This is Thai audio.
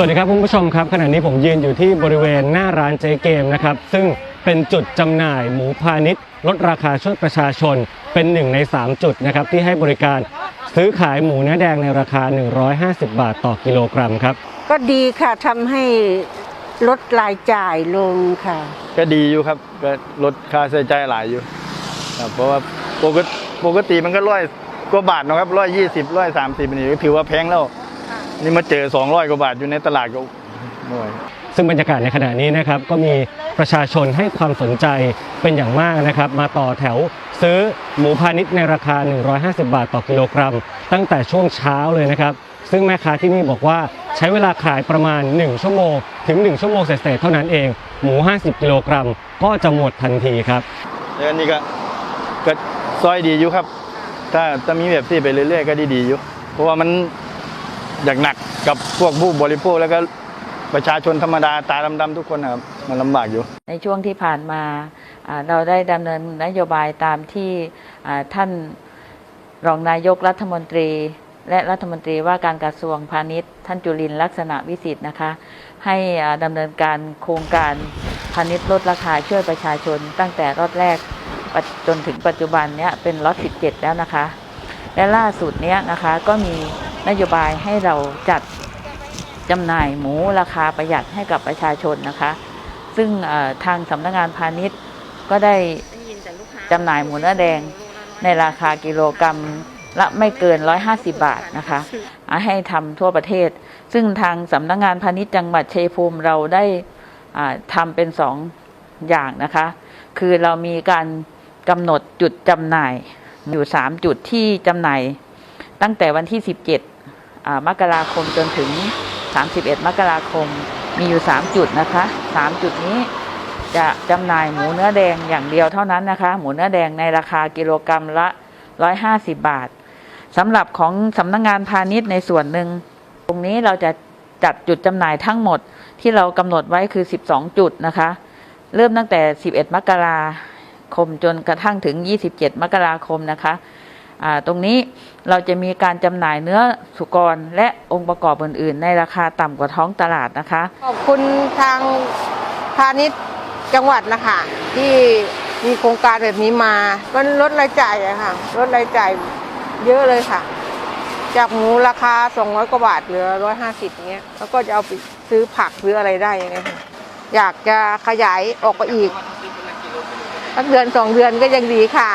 วัสดีครับคุณผู้ชมครับขณะนี้ผมยืนอยู่ที่บริเวณหน้าร้านเจ๊เกมนะครับซึ่งเป็นจุดจำหน่ายหมูพาณิชย์ลดราคาช่วยประชาชนเป็นหนึ่งใน 3 จุดนะครับที่ให้บริการซื้อขายหมูเนื้อแดงในราคา 150 บาทต่อกิโลกรัมครับ ก็ดีค่ะทำให้ลดรายจ่ายลงค่ะ ก็ดีอยู่ครับก็ลดค่าใช้จ่ายหลายอยู่ครับเพราะว่าปกติปกติมันก็ร้อยกว่าบาทเนอะครับร้อยยี่สิบร้อยสามสิบนี่ก็ถือว่าแพงแล้ว นี่มาเจอสองร้อยกว่าบาทอยู่ในตลาดก็หน่วยซึ่งบรรยากาศในขณะนี้นะครับก็มีประชาชนให้ความสนใจเป็นอย่างมากนะครับ มาต่อแถวซื้อหมูพาณิชย์ในราคา 150 บาทต่อกิโลกรัม ตั้งแต่ช่วงเช้าเลยนะครับ ซึ่งแม่ค้าที่นี่บอกว่าใช้เวลาขายประมาณ 1 ชั่วโมง ถึง 1 ชั่วโมงเศษๆเท่านั้นเอง หมู 50 กิโลกรัม ก็จะหมดทันทีครับแล้วอันนี้ก็ก็ซอยดีอยู่ครับ ถ้าถ้ามีแบบที่ไปเรื่อยๆ ก็ดีดีๆอยู่เพราะว่ามัน อย่ากหนักกับพวกผู้บริโภคแล้วก็ประชาชนธรรมดาตาดำๆทุกคนนะครับมันลำบากอยู่ ในช่วงที่ผ่านมาเราได้ดำเนินนโยบายตามที่ท่านรองนายกรัฐมนตรี และรัฐมนตรีว่าการกระทรวงพาณิชย์ ท่านจุลินลักษณะวิสิทธิ์นะคะ ให้ดำเนินการโครงการพาณิชย์ลดราคาช่วยประชาชน ตั้งแต่รอดแรกจนถึงปัจจุบันเนี้ยเป็นล็อต17 แล้วนะคะ และล่าสุดเนี้ยนะคะก็มี นโยบายให้เราจัดจำหน่ายหมูราคาประหยัดให้กับประชาชนนะคะ ซึ่งทางสำนักงานพาณิชย์ก็ได้จำหน่ายหมูเนื้อแดงในราคากิโลกรรัมละไม่เกิน 150 บาทนะคะ ให้ทำทั่วประเทศ ซึ่งทางสำนักงานพาณิชย์จังหวัดชัยภูมิเราได้อ่าทำเป็นสองอย่างนะคะ คือเรามีการกำหนดจุดจำหน่ายอยู่ 3 จุดที่จำหน่าย ตั้งแต่วันที่ 17 มกราคมจนถึง 31 มกราคมมีอยู่ 3 จุดนะคะ 3 จุดนี้จะจำหน่ายหมูเนื้อแดงอย่างเดียวเท่านั้นนะคะ หมูเนื้อแดงในราคากิโลกรรัมละ 150 บาทสำหรับของสำนักงงานพาณิชย์ในส่วนหนึ่ง ตรงนี้เราจะจัดจุดจำหน่ายทั้งหมดที่เรากำหนดไว้คือ 12 จุดนะคะ เริ่มตั้งแต่ 11 มกราคมจนกระทั่งถึง 27 มกราคมนะคะ ตรงนี้เราจะมีการจำหน่ายเนื้อสุกรและองค์ประกอบอื่น ๆ ในราคาต่ำกว่าท้องตลาดนะคะ ขอบคุณทางพาณิชย์จังหวัดนะคะที่มีโครงการแบบนี้มามันลดรายจ่ายอะค่ะลดรายจ่ายเยอะเลยค่ะ จากหมูราคา 200 กว่าบาทเหลือ 150เงี้ยแล้วก็จะเอาไปซื้อผักซื้ออะไรได้อย่างเงี้ยค่ะอยากจะขยายออกไปอีกสักเดือนสองเดือนก็ยังดีค่ะ